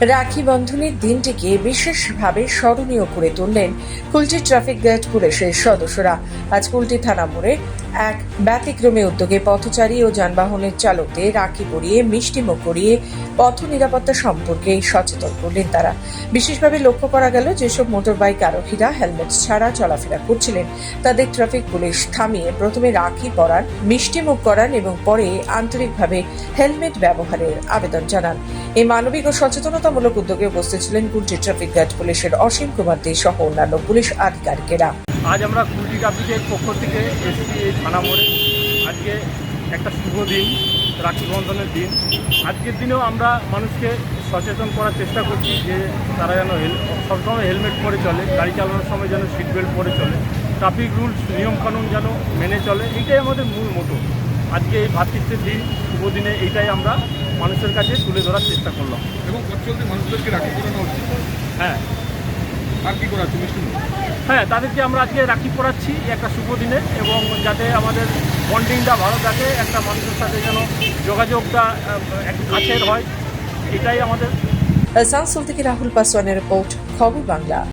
রাখি বন্ধনের দিনটিকে বিশেষভাবে স্মরণীয় করে তুললেন কুলটি ট্রাফিক গার্ড পুলিশের সদস্যরা। আজ কুলটি থানা মোড়ে এক ব্যতিক্রমী উদ্যোগে পথচারী ও যানবাহনের চালকদের রাখি পরিয়ে মিষ্টিমুখ করিয়ে, পথ নিরাপত্তা সম্পর্কে সচেতন করলেন তারা। বিশেষভাবে লক্ষ্য করা গেল যেসব মোটর বাইক আরোহীরা হেলমেট ছাড়া চলাফেরা করছিলেন, তাদের ট্রাফিক পুলিশ থামিয়ে প্রথমে রাখি পরান মিষ্টিমুখ করান এবং পরে আন্তরিকভাবে হেলমেট ব্যবহারের আবেদন জানান। এই মানবিক ও সচেতনতামূলক উদ্যোগে উপস্থিত ছিলেন কুলটি ট্রাফিক গার্ড পুলিশের অসীম কুমার দে সহ অন্যান্য পুলিশ আধিকারিকেরা। আজ আমরা কুলটি ট্রাফিকের পক্ষ থেকে এসেছি থানা মোড়ে। আজকে একটা শুভ দিন, রাখি বন্ধনের দিন। আজকের দিনেও আমরা মানুষকে সচেতন করার চেষ্টা করছি যে তারা যেন সবসময় হেলমেট পরে চলে, গাড়ি চালানোর সময় যেন সিট বেল্ট পরে চলে। ট্রাফিক রুলস নিয়মকানুন যেন মেনে চলে, এইটাই আমাদের মূল মোটো আজকে এই ভাতৃত্বের দিন শুভ দিনে এইটাই আমরা মানুষের কাছে তুলে ধরার চেষ্টা করলাম। এবং চলতে মানুষদেরকে রাখি হচ্ছে হ্যাঁ। আর কি মিষ্টি? হ্যাঁ তাদেরকে আমরা আজকে রাখি পড়াচ্ছি একটা শুভ দিনে এবং যাতে আমাদের বন্ডিংটা ভালো থাকে একটা মানুষের সাথে যেন যোগাযোগটা কাছের হয় এটাই আমাদের। আসানসোল থেকে রাহুল পাসওয়ানের রিপোর্ট খবর বাংলা।